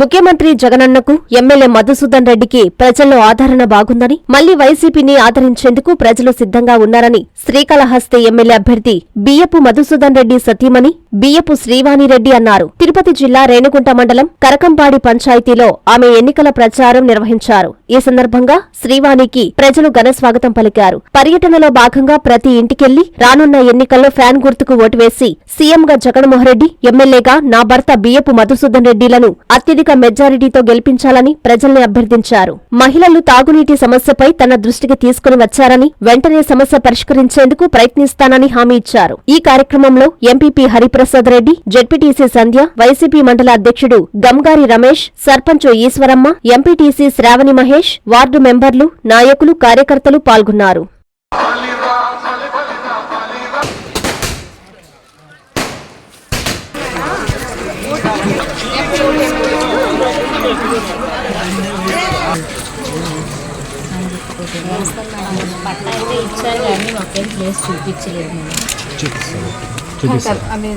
ముఖ్యమంత్రి జగనన్నకు ఎమ్మెల్యే మధుసూదన్ రెడ్డికి ప్రజల్లో ఆదరణ బాగుందని మళ్ళీ వైసీపీని ఆదరించేందుకు ప్రజలు సిద్ధంగా ఉన్నారని శ్రీకాళహస్తి ఎమ్మెల్యే అభ్యర్థి బియ్యపు మధుసూదన్ రెడ్డి సతీమణి బియ్యపు శ్రీవాణిరెడ్డి అన్నారు. తిరుపతి జిల్లా రేణుగుంట మండలం కరకంపాడి పంచాయతీలో ఆమె ఎన్నికల ప్రచారం నిర్వహించారు. ఈ సందర్భంగా శ్రీవాణికి ప్రజలు ఘన స్వాగతం పలికారు. పర్యటనలో భాగంగా ప్రతి ఇంటికెళ్ళి రానున్న ఎన్నికల్లో ఫ్యాన్ గుర్తుకు ఓటు వేసి సీఎంగా జగన్మోహన్ రెడ్డి ఎమ్మెల్యేగా నా భర్త బియ్యపు మధుసూదన్ రెడ్డిలను అత్యధిక మెజారిటీతో గెలిపించాలని ప్రజల్ని అభ్యర్థించారు. మహిళలు తాగునీటి సమస్యపై తన దృష్టికి తీసుకుని వచ్చారని వెంటనే సమస్య పరిష్కరించేందుకు ప్రయత్నిస్తానని హామీ ఇచ్చారు. ఈ కార్యక్రమంలో MPP Hariprasad Reddy ZPTC Sandhya YCP మండల అధ్యక్షుడు గంగారి రమేష్ సర్పంచ్ ఈశ్వరమ్మ ఎంపీటీసీ శ్రావణి మహేష్ వార్డు మెంబర్లు నాయకులు కార్యకర్తలు పాల్గొన్నారు. పట్టా అయితే ఇచ్చారు కానీ మాకేం ప్లేస్ చూపించలేదు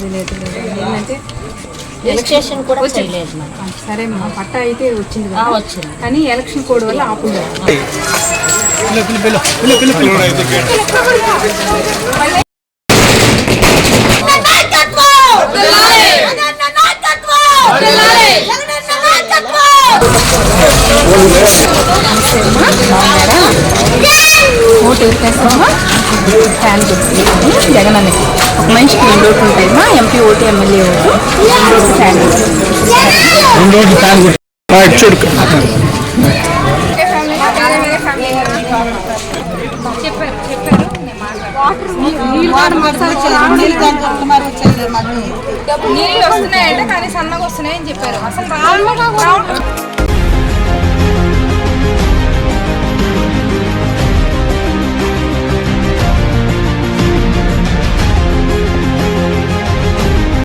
లేదు లేదు ఏంటంటే రిజిస్ట్రేషన్ కూడా చేయలేదు మనం సరే మా పట్టా అయితే వచ్చింది ఆ, కదా వచ్చింది. కానీ ఎలక్షన్ కోడ్ వల్ల ఆపుంది ఫ్యాన్ గుర్తు జగన్ అన్నకి ఒక మనిషికి రెండు ఓట్లు ఉంటాయమ్మా MP vote. MLA vote fan నీళ్ళు వస్తున్నాయంటే కానీ సన్నగా వస్తున్నాయని చెప్పారు. అసలు రావు.